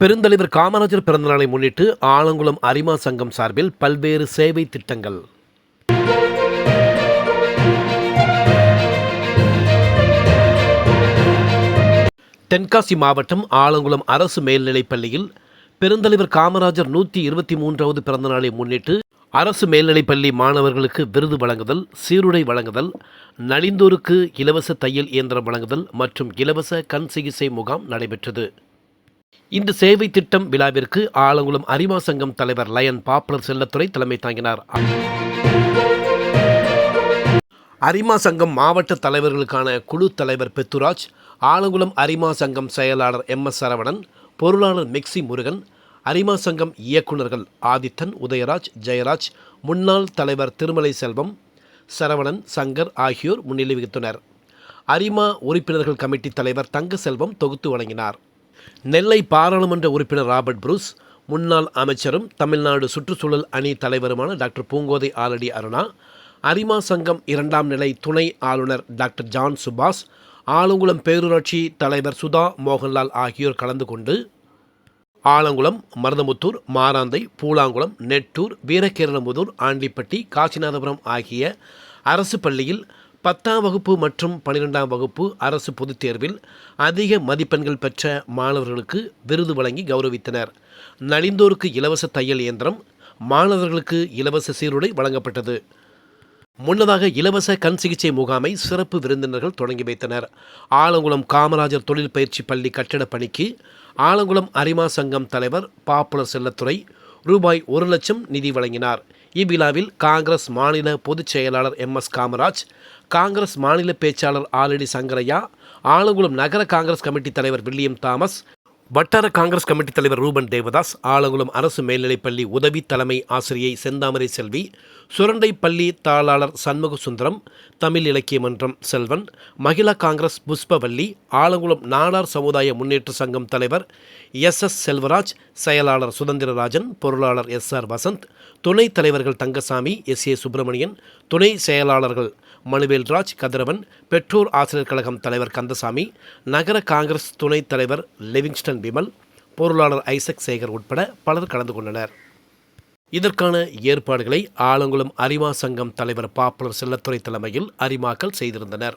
பெருந்தலைவர் காமராஜர் பிறந்தநாளை முன்னிட்டு ஆலங்குளம் அரிமா சங்கம் சார்பில் பல்வேறு சேவை திட்டங்கள். தென்காசி மாவட்டம் ஆலங்குளம் அரசு மேல்நிலைப் பள்ளியில் பெருந்தலைவர் காமராஜர் நூற்றி இருபத்தி மூன்றாவது பிறந்தநாளை முன்னிட்டு அரசு மேல்நிலைப் பள்ளி மாணவர்களுக்கு விருது வழங்குதல் சீருடை வழங்குதல் நலிந்தோருக்கு இலவச தையல் இயந்திரம் வழங்குதல் மற்றும் இலவச கண் சிகிச்சை முகாம் நடைபெற்றது. இந்த சேவை திட்டம் விழாவிற்கு ஆலங்குளம் அரிமா சங்கம் தலைவர் லயன் பாப்புலர் செல்லத்துறை தலைமை தாங்கினார். அரிமா சங்கம் மாவட்ட தலைவர்களுக்கான குழு தலைவர் பெத்துராஜ் ஆலங்குளம் அரிமா சங்கம் செயலாளர் எம் எஸ் சரவணன் பொருளாளர் மெக்சி முருகன் அரிமா சங்கம் இயக்குநர்கள் ஆதித்தன் உதயராஜ் ஜெயராஜ் முன்னாள் தலைவர் திருமலை செல்வம் சரவணன் சங்கர் ஆகியோர் முன்னிலை வகித்தனர். அரிமா உறுப்பினர்கள் கமிட்டி தலைவர் தங்க செல்வம் தொகுத்து வழங்கினார். நெல்லை பாராளுமன்ற உறுப்பினர் ராபர்ட் புரூஸ் முன்னாள் அமைச்சரும் தமிழ்நாடு சுற்றுச்சூழல் அணி தலைவருமான டாக்டர் பூங்கோதை ஆலடி அருணா அரிமா சங்கம் இரண்டாம் நிலை துணை ஆளுநர் டாக்டர் ஜான் சுபாஷ் ஆலங்குளம் பேரூராட்சி தலைவர் சுதா மோகன்லால் ஆகியோர் கலந்து கொண்டு ஆலங்குளம் மருதமுத்தூர் மாராந்தை பூலாங்குளம் நெட்டூர் வீரகேரளமுதூர் ஆண்டிப்பட்டி காசிநாதபுரம் ஆகிய அரசு பள்ளியில் பத்தாம் வகுப்பு மற்றும் பன்னிரெண்டாம் வகுப்பு அரசு பொதுத் தேர்வில் அதிக மதிப்பெண்கள் பெற்ற மாணவர்களுக்கு விருது வழங்கி கௌரவித்தனர். நலிந்தோருக்கு இலவச தையல் இயந்திரம் மாணவர்களுக்கு இலவச சீருடை வழங்கப்பட்டது. முன்னதாக இலவச கண் சிகிச்சை முகாமை சிறப்பு விருந்தினர்கள் தொடங்கி வைத்தனர். ஆலங்குளம் காமராஜர் தொழில் பயிற்சி பள்ளி கட்டிடப் பணிக்கு ஆலங்குளம் அரிமா சங்கம் தலைவர் பாப்புலர் செல்லத்துறை ரூபாய் ஒரு லட்சம் நிதி வழங்கினார். இவ்விழாவில் காங்கிரஸ் மாநில பொதுச் செயலாளர் எம். எஸ். காமராஜ் காங்கிரஸ் மாநில பேச்சாளர் ஆலடி சங்கரையா ஆலங்குளம் நகர காங்கிரஸ் கமிட்டி தலைவர் வில்லியம் தாமஸ் வட்டார காங்கிரஸ் கமிட்டி தலைவர் ரூபன் தேவதாஸ் ஆலங்குளம் அரசு மேல்நிலைப்பள்ளி உதவி தலைமை ஆசிரியை செந்தாமரை செல்வி சுரண்டை பள்ளி தாளாளர் சண்முக சுந்தரம் தமிழ் இலக்கிய மன்றம் செல்வன் மகிழா காங்கிரஸ் புஷ்பவல்லி ஆலங்குளம் நாடார் சமுதாய முன்னேற்ற சங்கம் தலைவர் எஸ் எஸ் செல்வராஜ் செயலாளர் சுதந்திரராஜன் பொருளாளர் எஸ் ஆர் வசந்த் துணைத் தலைவர்கள் தங்கசாமி எஸ் ஏ சுப்பிரமணியன் துணை செயலாளர்கள் மனுவேல்ராஜ் கதிரவன் பெற்றோர் ஆசிரியர் கழகம் தலைவர் கந்தசாமி நகர காங்கிரஸ் துணைத் தலைவர் லிவிங்ஸ்டன் விமல் பொருளாளர் ஐசக் சேகர் உட்பட பலர் கலந்து கொண்டனர். இதற்கான ஏற்பாடுகளை ஆலங்குளம் அரிமா சங்கம் தலைவர் பாப்புலர் செல்லத்துறை தலைமையில் அரிமாக்கள் செய்திருந்தனர்.